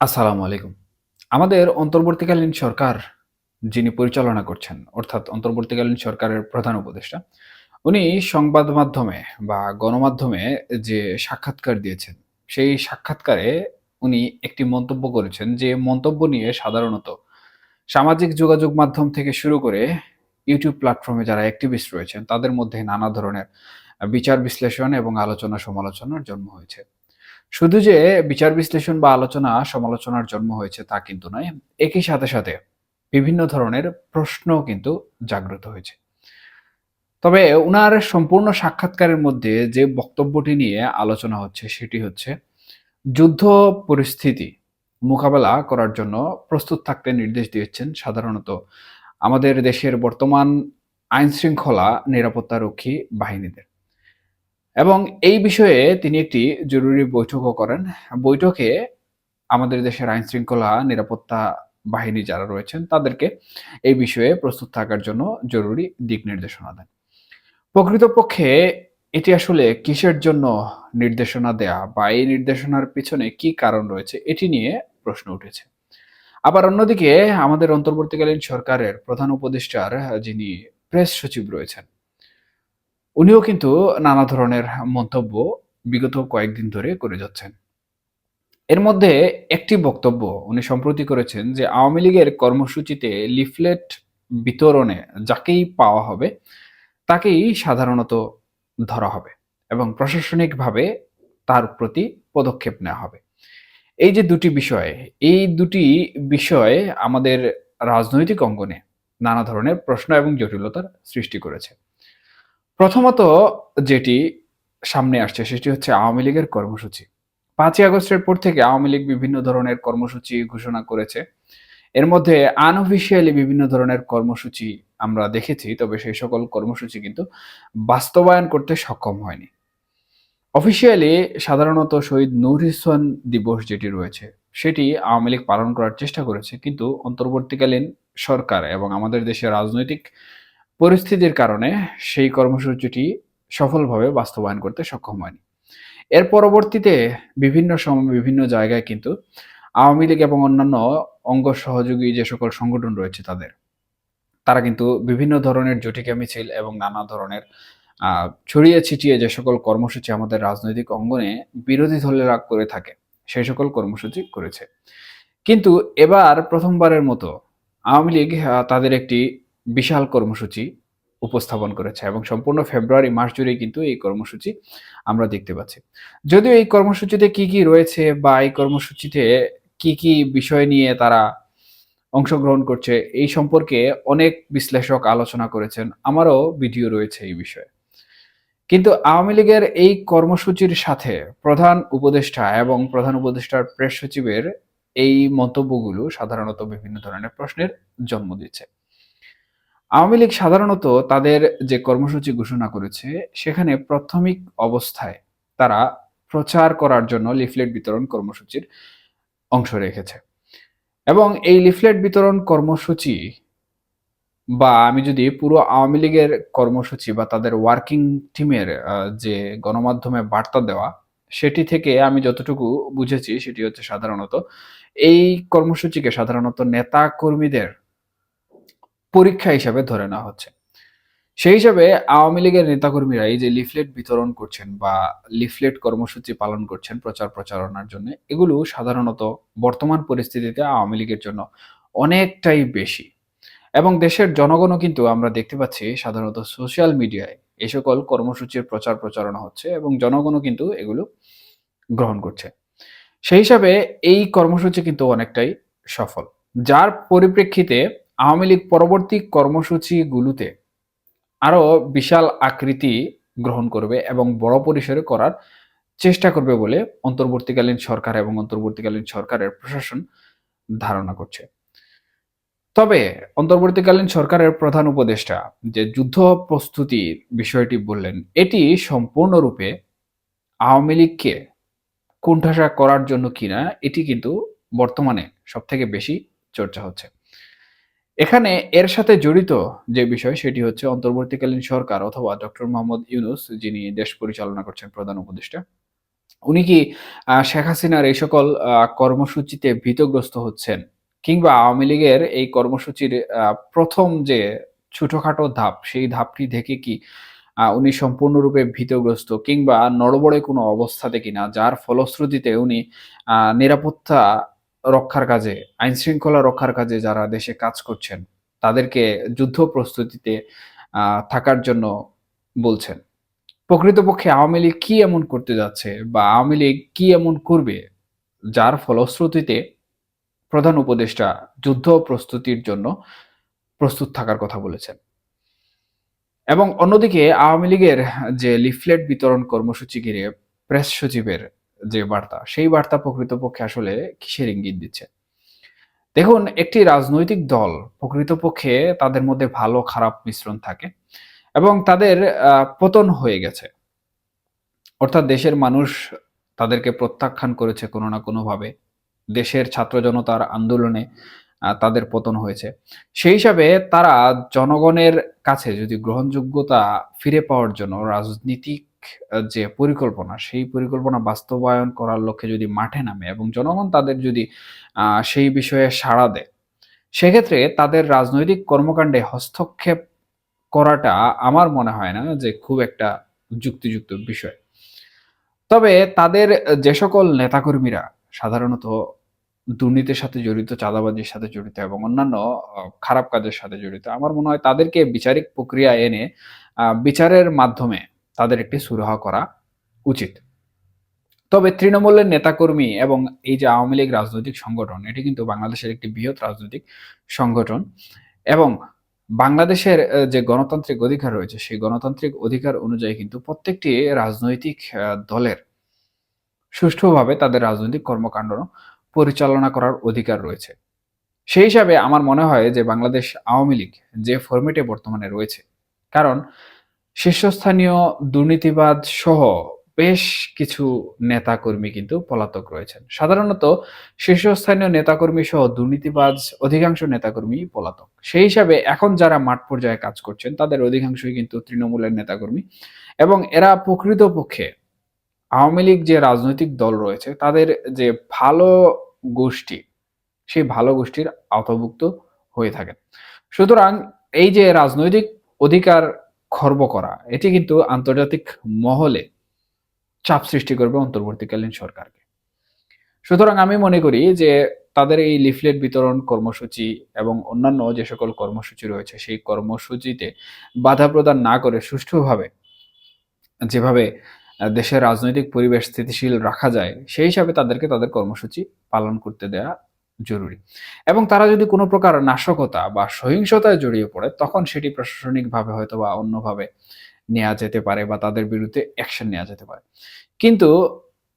আসসালামু আলাইকুম। আমাদের অন্তর্বর্তীকালীন সরকার যিনি পরিচালনা করছেন, অর্থাৎ অন্তর্বর্তীকালীন সরকারের প্রধান উপদেষ্টা, উনি সংবাদ মাধ্যমে বা গণমাধ্যমে যে সাক্ষাৎকার দিয়েছেন, সেই সাক্ষাৎকারে উনি একটি মন্তব্য করেছেন যে মন্তব্য নিয়ে সাধারণত সামাজিক যোগাযোগ মাধ্যম থেকে শুরু করে ইউটিউব প্ল্যাটফর্মে যারা অ্যাক্টিভিস্ট রয়েছেন, তাদের মধ্যে নানা ধরনের বিচার বিশ্লেষণ এবং আলোচনা সমালোচনার জন্ম হয়েছে। শুধু যে বিচার বিশ্লেষণ বা আলোচনা, সমালোচনার জন্ম হয়েছে তা কিন্তু নয়, একই সাথে সাথে বিভিন্ন ধরনের প্রশ্নও কিন্তু জাগ্রত হয়েছে। তবে উনার সম্পূর্ণ সাক্ষাৎকারের মধ্যে যে বক্তব্যটি নিয়ে আলোচনা হচ্ছে সেটি হচ্ছে, যুদ্ধ পরিস্থিতি মোকাবেলা করার জন্য প্রস্তুত থাকতে নির্দেশ দিয়েছেন সাধারণত আমাদের দেশের বর্তমান আইন শৃঙ্খলা নিরাপত্তারক্ষী বাহিনীদের। এবং এই বিষয়ে তিনি একটি জরুরি বৈঠকও করেন। বৈঠকে আমাদের দেশের আইন শৃঙ্খলা নিরাপত্তা বাহিনী যারা রয়েছেন, তাদেরকে এই বিষয়ে প্রস্তুত থাকার জন্য জরুরি দিক নির্দেশনা দেন। প্রকৃতপক্ষে এটি আসলে কিসের জন্য নির্দেশনা দেয়া বা এই নির্দেশনার পিছনে কি কারণ রয়েছে, এটি নিয়ে প্রশ্ন উঠেছে। আবার অন্যদিকে আমাদের অন্তর্বর্তীকালীন সরকারের প্রধান উপদেষ্টার যিনি প্রেস সচিব রয়েছেন উনিও কিন্তু নানা ধরনের মন্তব্য বিগত কয়েকদিন ধরে করে যাচ্ছেন। এর মধ্যে একটি বক্তব্য উনি সম্প্রতি করেছেন যে, আওয়ামী লীগের কর্মসূচিতে লিফলেট বিতরণে যাকেই পাওয়া হবে, তাকেই সাধারণত ধরা হবে এবং প্রশাসনিকভাবে তার প্রতি পদক্ষেপ নেওয়া হবে। এই যে দুটি বিষয়, এই দুটি বিষয় আমাদের রাজনৈতিক অঙ্গনে নানা ধরনের প্রশ্ন এবং জটিলতার সৃষ্টি করেছে। প্রথমত যেটি সামনে আসছে, সেটি হচ্ছে আওয়ামী লীগের কর্মসূচি। পাঁচই আগস্টের পর থেকে আওয়ামী লীগ বিভিন্ন ধরনের কর্মসূচি ঘোষণা করেছে। এর মধ্যে আনঅফিসিয়ালি বিভিন্ন ধরনের কর্মসূচি আমরা দেখেছি, তবে সেই সকল কর্মসূচি কিন্তু বাস্তবায়ন করতে সক্ষম হয়নি। অফিসিয়ালি সাধারণত শহীদ নূর হোসেন দিবস যেটি রয়েছে, সেটি আওয়ামী লীগ পালন করার চেষ্টা করেছে, কিন্তু অন্তর্বর্তীকালীন সরকার এবং আমাদের দেশের রাজনৈতিক পরিস্থিতির কারণে সেই কর্মসূচিটি সফলভাবে বাস্তবায়ন করতে সক্ষম হয়নি। এর পরবর্তীতে বিভিন্ন সময় বিভিন্ন জায়গায় কিন্তু আওয়ামী লীগ এবং অন্যান্য অঙ্গ সহযোগী যে সকল সংগঠন রয়েছে তাদের, তারা কিন্তু বিভিন্ন ধরনের জটিকা মিছিল এবং নানা ধরনের ছড়িয়ে ছিটিয়ে যে সকল কর্মসূচি আমাদের রাজনৈতিক অঙ্গনে বিরোধী দলেরা করে থাকে, সেই সকল কর্মসূচি করেছে। কিন্তু এবার প্রথমবারের মতো আওয়ামী লীগ তাদের একটি বিশাল কর্মসূচি উপস্থাপন করেছে এবং সম্পূর্ণ ফেব্রুয়ারি, মাস জুড়েই কিন্তু এই কর্মসূচি আমরা দেখতে পাচ্ছি। যদিও এই কর্মসূচিতে কি কি রয়েছে বা এই কর্মসূচিতে কি কি বিষয় নিয়ে তারা অংশগ্রহণ করছে, এই সম্পর্কে অনেক বিশ্লেষক আলোচনা করেছেন, আমারও ভিডিও রয়েছে এই বিষয়ে। কিন্তু আওয়ামী লীগের এই কর্মসূচির সাথে প্রধান উপদেষ্টা এবং প্রধান উপদেষ্টার প্রেস সচিবের এই মন্তব্যগুলো সাধারণত বিভিন্ন ধরনের প্রশ্নের জন্ম দিচ্ছে। আওয়ামী লীগ সাধারণত তাদের যে কর্মসূচি ঘোষণা করেছে, সেখানে প্রাথমিক অবস্থায় তারা প্রচার করার জন্য লিফলেট বিতরণ কর্মসূচির অংশ রেখেছে। এবং এই লিফলেট বিতরণ কর্মসূচি বা আমি যদি পুরো আওয়ামী লীগের কর্মসূচি বা তাদের ওয়ার্কিং টিমের যে গণমাধ্যমে বার্তা দেওয়া, সেটি থেকে আমি যতটুকু বুঝেছি সেটি হচ্ছে সাধারণত এই কর্মসূচিকে সাধারণত নেতা কর্মীদের পরীক্ষা হিসাবে ধরে নেওয়া হচ্ছে। সেই হিসাবে আওয়ামী লীগের নেতাকর্মীরা এই যে লিফলেট বিতরণ করছেন বা লিফলেট কর্মসূচি পালন করছেন প্রচার প্রচারণার জন্য, এগুলো সাধারণত বর্তমান পরিস্থিতিতে আওয়ামী লীগের জন্য অনেকটাই বেশি। এবং দেশের জনগণও কিন্তু আমরা দেখতে পাচ্ছি সাধারণত সোশ্যাল মিডিয়ায় এই সকল কর্মসূচির প্রচার প্রচারণা হচ্ছে এবং জনগণও কিন্তু এগুলো গ্রহণ করছে। সেই হিসাবে এই কর্মসূচি কিন্তু অনেকটাই সফল। যার পরিপ্রেক্ষিতে আওয়ামী লীগ পরবর্তী কর্মসূচিগুলোতে আরও বিশাল আকৃতি গ্রহণ করবে এবং বড় পরিসরে করার চেষ্টা করবে বলে অন্তর্বর্তীকালীন সরকার এবং অন্তর্বর্তীকালীন সরকারের প্রশাসন ধারণা করছে। তবে অন্তর্বর্তীকালীন সরকারের প্রধান উপদেষ্টা যে যুদ্ধ প্রস্তুতির বিষয়টি বললেন, এটি সম্পূর্ণরূপে আওয়ামী লীগকে কুণ্ঠাসা করার জন্য কিনা, এটি কিন্তু বর্তমানে সবথেকে বেশি চর্চা হচ্ছে। এখানে এর সাথে জড়িত যে বিষয় সেটি হচ্ছে অন্তর্বর্তীকালীন সরকার অথবা ডক্টর মোহাম্মদ ইউনুস যিনি দেশ পরিচালনা করছেন প্রধান উপদেষ্টা উনি কি শেখ হাসিনার এই সকল কর্মসূচিতে ভীতগ্রস্ত হচ্ছেন? কিংবা আওয়ামী লীগের এই কর্মসূচির ১ম যে ছোটখাটো ধাপ, সেই ধাপটি দেখে কি উনি সম্পূর্ণরূপে ভীতগ্রস্ত কিংবা নড়বড়ে কোনো অবস্থাতে কিনা যার ফলশ্রুতিতে উনি নিরাপত্তা রক্ষার কাজে, আইনশৃঙ্খলা রক্ষার কাজে যারা দেশে কাজ করছেন, তাদেরকে যুদ্ধ প্রস্তুতিতে থাকার জন্য বলছেন। প্রকৃতপক্ষে আওয়ামী লীগ কি এমন করতে যাচ্ছে বা আওয়ামী লীগ কি এমন করবে যার ফলশ্রুতিতে প্রধান উপদেষ্টা যুদ্ধ প্রস্তুতির জন্য প্রস্তুত থাকার কথা বলেছেন। এবং অন্যদিকে আওয়ামী লীগের যে লিফলেট বিতরণ কর্মসূচি ঘিরে প্রেস সচিবের যে বার্তা, সেই বার্তা প্রকৃতপক্ষে আসলে কিসের ইঙ্গিত দিচ্ছে? দেখুন একটি রাজনৈতিক দল প্রকৃতপক্ষে তাদের মধ্যে ভালো খারাপ মিশ্রণ থাকে এবং তাদের পতন হয়ে গেছে। অর্থাৎ দেশের মানুষ তাদেরকে প্রত্যাখ্যান করেছে কোনো না কোনোভাবে। দেশের ছাত্র জনতার আন্দোলনে তাদের পতন হয়েছে। সেই হিসাবে তারা জনগণের কাছে যদি গ্রহণযোগ্যতা ফিরে পাওয়ার জন্য রাজনীতিক যে পরিকল্পনা, সেই পরিকল্পনা বাস্তবায়ন করার লক্ষ্যে যদি মাঠে নামে এবং জনগণ তাদের যদি সেই বিষয়ে সাড়া দেয়, সেক্ষেত্রে তাদের রাজনৈতিক কর্মকাণ্ডে হস্তক্ষেপ করাটা আমার মনে হয় না যে খুব একটা যুক্তিযুক্ত বিষয়। তবে তাদের যে সকল নেতাকর্মীরা সাধারণত দুর্নীতির সাথে জড়িত, চাঁদাবাজির সাথে জড়িত এবং অন্যান্য খারাপ কাজের সাথে জড়িত। আমার মনে হয় তাদেরকে বিচারিক প্রক্রিয়া এনে বিচারের মাধ্যমে তাদের একটি সুরাহা করা উচিত। তবে তৃণমূলের নেতাকর্মী এবং এই যে আওয়ামী লীগ রাজনৈতিক সংগঠন, এটি কিন্তু বাংলাদেশের একটি বৃহৎ রাজনৈতিক সংগঠন এবং বাংলাদেশের যে গণতান্ত্রিক অধিকার রয়েছে, সেই গণতান্ত্রিক অধিকার অনুযায়ী কিন্তু প্রত্যেকটি রাজনৈতিক দলের সুষ্ঠুভাবে তাদের রাজনৈতিক কর্মকাণ্ড পরিচালনা করার অধিকার রয়েছে। সেই হিসাবে আমার মনে হয় যে বাংলাদেশ আওয়ামী লীগ যে ফরমেটে বর্তমানে রয়েছে, কারণ শীর্ষস্থানীয় দুর্নীতিবাদ সহ বেশ কিছু নেতাকর্মী কিন্তু পলাতক রয়েছেন। সাধারণত শীর্ষস্থানীয় নেতাকর্মী সহ দুর্নীতিবাজ অধিকাংশ নেতাকর্মীই পলাতক। সেই হিসাবে এখন যারা মাঠ পর্যায়ে কাজ করছেন, তাদের অধিকাংশই কিন্তু তৃণমূলের নেতাকর্মী এবং এরা প্রকৃতপক্ষে আওয়ামী লীগ যে রাজনৈতিক দল রয়েছে, তাদের যে ভালো গোষ্ঠী, সেই ভালো গোষ্ঠীর আওতাভুক্ত হয়ে থাকেন। সুতরাং এই যে রাজনৈতিক অধিকার খর্ব করা, এটি কিন্তু আন্তর্জাতিক মহলে চাপ সৃষ্টি করবে অন্তর্বর্তীকালীন সরকারকে। সুতরাং আমি মনে করি যে তাদের এই লিফলেট বিতরণ কর্মসূচি এবং অন্যান্য যে সকল কর্মসূচি রয়েছে, সেই কর্মসূচিতে বাধা প্রদান না করে সুষ্ঠুভাবে যেভাবে দেশের রাজনৈতিক পরিবেশ স্থিতিশীল রাখা যায়, সেই হিসাবে তাদেরকে তাদের কর্মসূচি পালন করতে দেয়া জরুরি। এবং তারা যদি কোনো প্রকার নাশকতা বা সহিংসতায় জড়িয়ে পড়ে, তখন সেটি প্রশাসনিকভাবে হয়তো বা অন্যভাবে নেওয়া যেতে পারে বা তাদের বিরুদ্ধে অ্যাকশন নেওয়া যেতে পারে। কিন্তু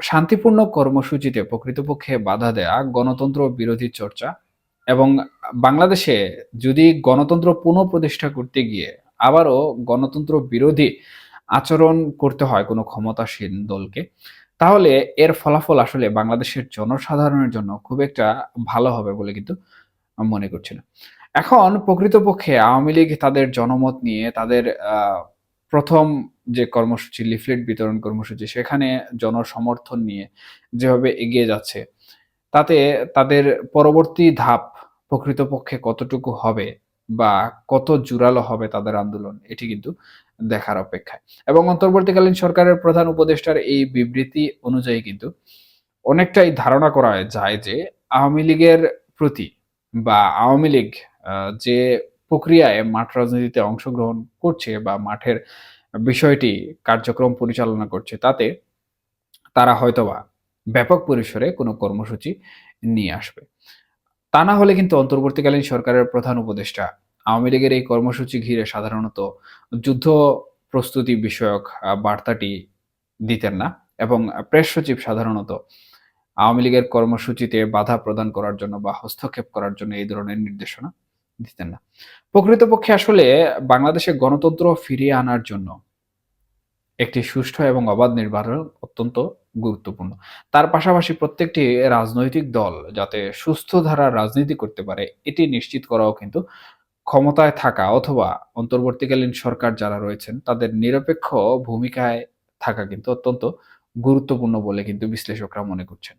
শান্তিপূর্ণ কর্মসূচিতে প্রকৃতপক্ষে বাধা দেয়া গণতন্ত্র বিরোধী চর্চা এবং বাংলাদেশে যদি গণতন্ত্র পুনঃপ্রতিষ্ঠা করতে গিয়ে আবারও গণতন্ত্র বিরোধী আচরণ করতে হয় কোনো ক্ষমতাসীন দলকে, তাহলে এর ফলাফল আসলে বাংলাদেশের জনসাধারণের জন্য খুব একটা ভালো হবে বলে কিন্তু মনে করছি না। এখন প্রকৃতপক্ষে আওয়ামী লীগ তাদের জনমত নিয়ে তাদের ১ম যে কর্মসূচি লিফলেট বিতরণ কর্মসূচি, সেখানে জনসমর্থন নিয়ে যেভাবে এগিয়ে যাচ্ছে, তাতে তাদের পরবর্তী ধাপ প্রকৃতপক্ষে কতটুকু হবে বা কত জোরালো হবে তাদের আন্দোলন, এটি কিন্তু দেখার অপেক্ষায়। এবং অন্তর্বর্তীকালীন সরকারের প্রধান উপদেষ্টার এই বিবৃতি অনুযায়ী কিন্তু অনেকটাই ধারণা করা যায় যে আওয়ামী লীগের প্রতি বা আওয়ামী লীগ যে প্রক্রিয়ায় মাঠ রাজনীতিতে অংশগ্রহণ করছে বা মাঠের বিষয়টি কার্যক্রম পরিচালনা করছে, তাতে তারা হয়তোবা ব্যাপক পরিসরে কোনো কর্মসূচি নিয়ে আসবে। তা না হলে কিন্তু অন্তর্বর্তীকালীন সরকারের প্রধান উপদেষ্টা আওয়ামী লীগের এই কর্মসূচি ঘিরে সাধারণত যুদ্ধ প্রস্তুতি বিষয়ক বার্তাটি দিতেন না এবং প্রেস সচিব সাধারণত আওয়ামী লীগের কর্মসূচিতে বাধা প্রদান করার জন্য বা হস্তক্ষেপ করার জন্য এই ধরনের নির্দেশনা দিতেন না। প্রকৃতপক্ষে আসলে বাংলাদেশে গণতন্ত্র ফিরিয়ে আনার জন্য একটি সুষ্ঠু এবং অবাধ নির্বাচন অত্যন্ত গুরুত্বপূর্ণ। তার পাশাপাশি প্রত্যেকটি রাজনৈতিক দল যাতে সুস্থ ধারার রাজনীতি করতে পারে, এটি নিশ্চিত করাও কিন্তু ক্ষমতায় থাকা অথবা অন্তর্বর্তীকালীন সরকার যারা রয়েছেন, তাদের নিরপেক্ষ ভূমিকায় থাকা কিন্তু অত্যন্ত গুরুত্বপূর্ণ বলে কিন্তু বিশ্লেষকরা মনে করছেন।